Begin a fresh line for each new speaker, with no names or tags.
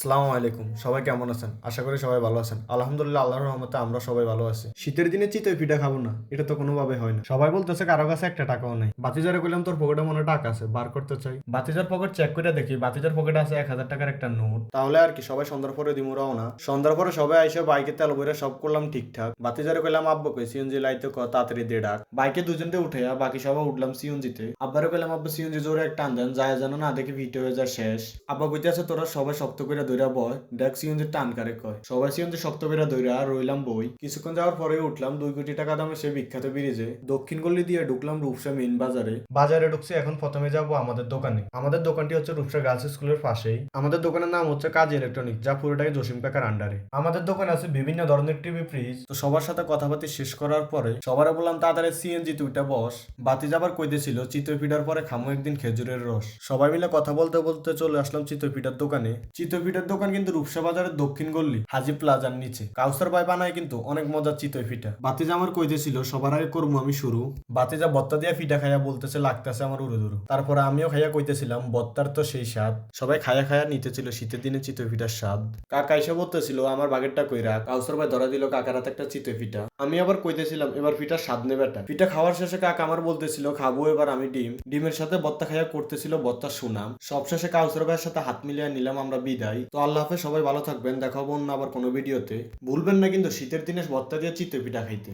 আসসালামু আলাইকুম। সবাই কেমন আছেন? আশা করি সবাই ভালো আছেন। আলহামদুলিল্লাহ, আল্লাহর রহমতে আমরা সবাই ভালো আছি। শীতের দিনে চিতই পিঠা খাব না, এটা তো কোনোভাবে হয় না। সবাই বলতেছে কারও কাছে একটা টাকাও নাই। বাতিজারে কইলাম, তোর পকেটে মনে টাকা আছে, বার করতে চাই। বাতিজার পকেট চেক করে দেখি, বাতিজার পকেটে আছে এক হাজার টাকার একটা নোট তাহলে আর কি, সবাই সন্ধ্যার পরে দিমুরাও না সন্ধ্যার পরে সবাই আইসে বাইকে তেল বইরে সব করলাম ঠিকঠাক। বাতিজারে কইলাম, আব্বু কই সিএনজি লাইতে ক, তাড়াতাড়ি দে ডাক। বাইকে দুজনকে উঠে বাকি সবাই উঠলাম সিএনজিতে আব্বারে কইলাম, আব্বা সিএনজি জোরে একটা দেন যায় যেন না দেখি ভিটে হয়ে যায় শেষ। আব্বা কইতে আছে, তোরা সবাই শক্ত করে দইরা বয়, দেখ সিএনজি টান কারে কয়। সবাই সিএনজি শক্ত করে দইরা রইলাম বই। কিছুক্ষণ যাওয়ার পরে উঠলাম দুই কোটি টাকা দামে সে বিখ্যাত ব্রিজে। দক্ষিণ গল্লি দিয়ে ঢুকলাম রূপসা মেইন বাজারে। বাজারে ঢুকছি, এখন প্রথমে যাব আমাদের দোকানে। আমাদের দোকানটি হচ্ছে রূপসা গার্লস স্কুলের পাশেই। আমাদের দোকানের নাম হচ্ছে কাজ ইলেকট্রনিক যা পুরোটাই জসিম কাকার আন্ডারে আমাদের দোকানে আছে বিভিন্ন ধরনের টিভি ফ্রিজ তো সবার সাথে কথাবার্তা শেষ করার পরে সবারে বললাম, তাড়াতাড়ি সিএনজি তুইটা বস। বাতি যাবার কইতেছিল চিতই পিঠার পরে খামো একদিন খেজুরের রস। সবাই মিলে কথা বলতে বলতে চলে আসলাম চিতই পিঠার দোকানে। চিতই পিঠার দোকান কিন্তু রূপসা বাজারের দক্ষিণ গল্লি হাজি প্লাজার নিচে। কাউসার বাই বানায় কিন্তু অনেক মজার চিতই পিঠা বাতিজা আমার কইতেছিল সবার আগে করব আমি শুরু। বাতিজা বত্তা দিয়া পিঠা খাইয়া বলতেছে লাগতেছে আমার উড়ু দুরু তারপরে আমিও খাইয়া কইতেছিলাম বত্তার তো সেই স্বাদ। সবাই খায়া খায়া নিতেছিল শীতের দিনে চিতই পিঠার স্বাদ। কাকা এসে বলতেছিল আমার বাগেরটা কইরা কাউসার ভাই ধরা দিল কাকার হাতে একটা চিতই পিঠা আমি আবার কইতেছিলাম এবার পিঠার স্বাদ নেবে পিঠা খাওয়ার শেষে কাকা আমার বলতেছিল খাব এবার আমি ডিম। ডিমের সাথে বত্তা খাইয়া করতেছিল বত্তা সুনাম। সব শেষে কাউসার ভাইয়ের সাথে হাত মিলিয়ে নিলাম আমরা বিদায়। তো আল্লাহ হাফেজ, সবাই ভালো থাকবেন। দেখাবো না আবার কোনো ভিডিওতে। ভুলবেন না কিন্তু শীতের দিনে বত্তা দিয়ে চিত্তে পিঠা খাইতে।